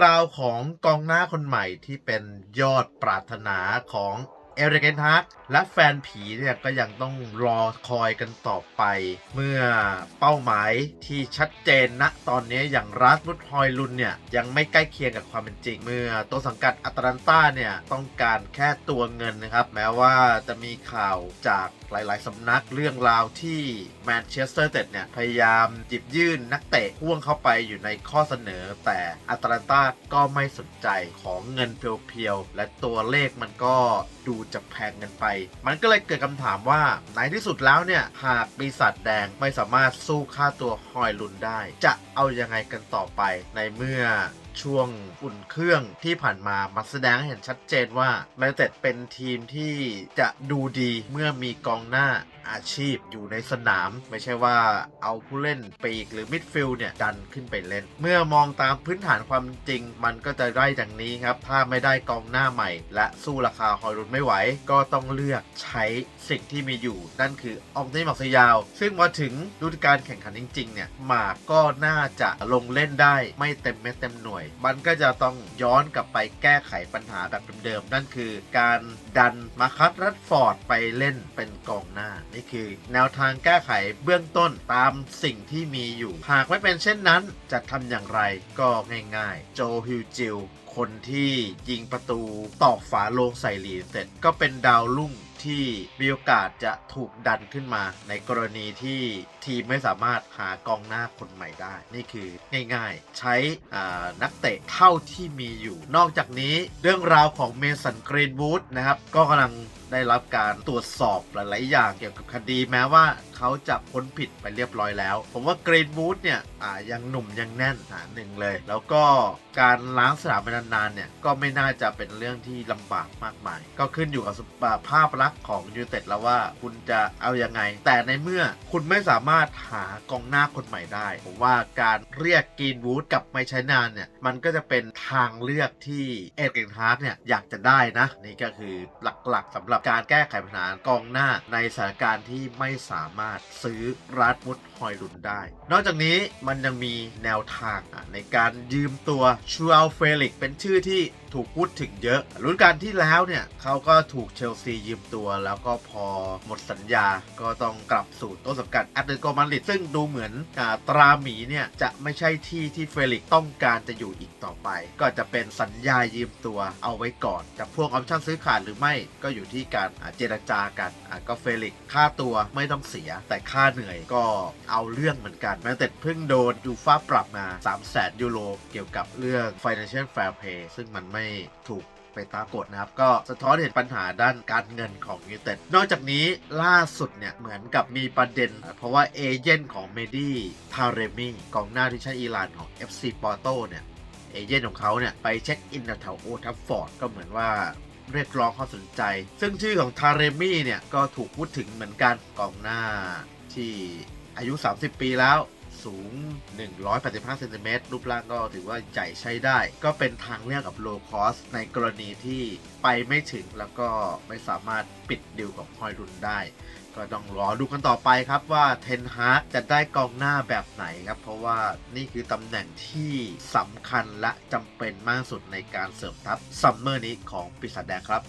เรื่องราวของกองหน้าคนใหม่ที่เป็นยอดปรารถนาของเอริกเกนฮาร์กและแฟนผีเนี่ยก็ยังต้องรอคอยกันต่อไป เมื่อเป้าหมายที่ชัดเจนณตอนนี้อย่างรัสมุดฮอยลุนเนี่ย ยังไม่ใกล้เคียงกับความเป็นจริง เมื่อตัวสังกัดอัตแลนตาเนี่ย ต้องการแค่ตัวเงินนะครับ แม้ว่าจะมีข่าวจาก หลาย ๆ สำนักเรื่องราวที่แมนเชสเตอร์เต็ดเนี่ย พยายามหยิบยื่นนักเตะพ่วงเข้าไปอยู่ในข้อเสนอ แต่อัตแลนตาก็ไม่สนใจของเงินเพียว ๆ และตัวเลขมันก็ดูจะแพงเงินไป มันก็เลยเกิดคำถามว่าในที่สุดแล้วเนี่ย หากปีศาจแดงไม่สามารถสู้ค่าตัวฮอยลุนได้ จะเอายังไงกันต่อไปในเมื่อ ช่วงอุ่นเครื่องที่ผ่านมามาแสดงให้เห็นชัดเจนว่าแมนเต็ดเป็นทีมที่จะดูดีเมื่อมีกองหน้าอาชีพอยู่ในสนาม ไม่ใช่ว่าเอาผู้เล่นปีกหรือมิดฟิลด์เนี่ย ดันขึ้นไปเล่น เมื่อมองตามพื้นฐานความจริง มันก็จะได้ดังนี้ครับ ถ้าไม่ได้กองหน้าใหม่ และสู้ราคาฮอยรุนไม่ไหว ก็ต้องเลือกใช้สิ่งที่มีอยู่ นั่นคืออองเทนมักซยาว ซึ่งมาถึงฤดูกาลแข่งขันจริง ๆ เนี่ยหมากก็น่าจะลงเล่นได้ไม่เต็มเม็ดเต็มหน่วยมันก็จะต้องย้อนกลับไปแก้ไขปัญหาแบบเดิมๆ นั่นคือการดันมาคัตรัดฟอร์ดไปเล่นเป็นกองหน้านี่คือ แนวทางแก้ไขเบื้องต้นตามสิ่งที่มีอยู่ หากไม่เป็นเช่นนั้นจะทำอย่างไรก็ง่ายๆ โจฮิวจิลคนที่ยิงประตูตอกฝาโลงใส่ลีเสร็จก็เป็นดาวรุ่งที่มีโอกาสจะถูกดันขึ้นมา ในกรณีที่ทีมไม่สามารถหากองหน้าคนใหม่ได้ นี่คือง่ายๆ ใช้นักเตะเท่าที่มีอยู่ นอกจากนี้เรื่องราวของเมสันกรีนวูดนะครับ ก็กำลัง ได้รับการตรวจสอบหลาย ๆ อย่างเกี่ยวกับคดีแม้ว่า เขาจะพ้นผิดไปเรียบร้อยแล้ว ผมว่ากรีนวูดเนี่ยอ่ายังหนุ่มยังแน่นอ่าหนึ่งเลย แล้วก็การล้างสนามไปนานๆเนี่ยก็ไม่น่าจะเป็นเรื่องที่ลำบากมากมาย ก็ขึ้นอยู่กับภาพลักษณ์ของยูเต็ดแล้วว่าคุณจะเอาอยังไง แต่ในเมื่อคุณไม่สามารถหากองหน้าคนใหม่ได้ ผมว่าการเรียกกรีนวูดกลับไม่ใช้นานเนี่ยมันก็จะเป็นทางเลือกที่เอ็ดเกนฮาร์ดเนี่ยอยากจะได้นะ นี่ก็คือหลักๆสำหรับการแก้ไขปัญหากองหน้าในสถานการณ์ที่ไม่สามารถซื้อรัดมุดฮอยลุนได้ นอกจากนี้มันยังมีแนวทางในการยืมตัวชูอัลเฟลิกเป็นชื่อที่ถูกพูดถึงเยอะรุ่นการที่แล้วเนี่ยเขาก็ถูกเชลซียืมตัว แล้วก็พอหมดสัญญาก็ต้องกลับสู่ต้นสังกัดแอตเลติโกมาดริดซึ่งดูเหมือนอาตราหมีเนี่ยจะไม่ใช่ที่ที่เฟลิกต้องการจะอยู่อีกต่อไป ก็จะเป็นสัญญายืมตัวเอาไว้ก่อนจะพ่วงออปชั่นซื้อขาดหรือไม่ก็อยู่ที่การเจรจากันก็เฟลิกค่าตัวไม่ต้องเสียแต่ค่าเหนื่อยก็เอาเรื่องเหมือนกันแม้แต่เพิ่งโดนยูฟ่าปรับมา 3 0 0 0 0 0ยูโรเกี่ยวกับเรื่อง financial fair play ซึ่งมันไม่ถูกไปตามกฎนะครับ ก็สะท้อนเห็นปัญหาด้านการเงินของยูเต็ดนอกจากนี้ล่าสุดเนี่ย เหมือนกับมีประเด็น เพราะว่าเอเจนต์ของเมดี้ทาเรมีกองหน้าที่ชาติอิหร่านของ FC ปอร์โตเนี่ย เอเจนต์ของเขาเนี่ย ไปเช็คอินแถวโอทัฟฟอร์ดก็เหมือนว่า เรียกร้องความสนใจ ซึ่งชื่อของทาเรมี่เนี่ย ก็ถูกพูดถึงเหมือนกันกองหน้าที่อายุ 30 ปีแล้ว สูง 185เซนติเมตรรูปร่างก็ถือว่าใหญ่ใช้ได้ ก็เป็นทางเลือกกับโลคอสในกรณีที่ไปไม่ถึงแล้วก็ไม่สามารถปิดดิวกับฮอยรุนได้ ก็ต้องรอดูกันต่อไปครับว่าเทนฮาร์จะได้กองหน้าแบบไหนครับ เพราะว่านี่คือตำแหน่งที่สำคัญและจำเป็นมากสุดในการเสริมทัพซัมเมอร์นี้ของปิศาจแดงครับ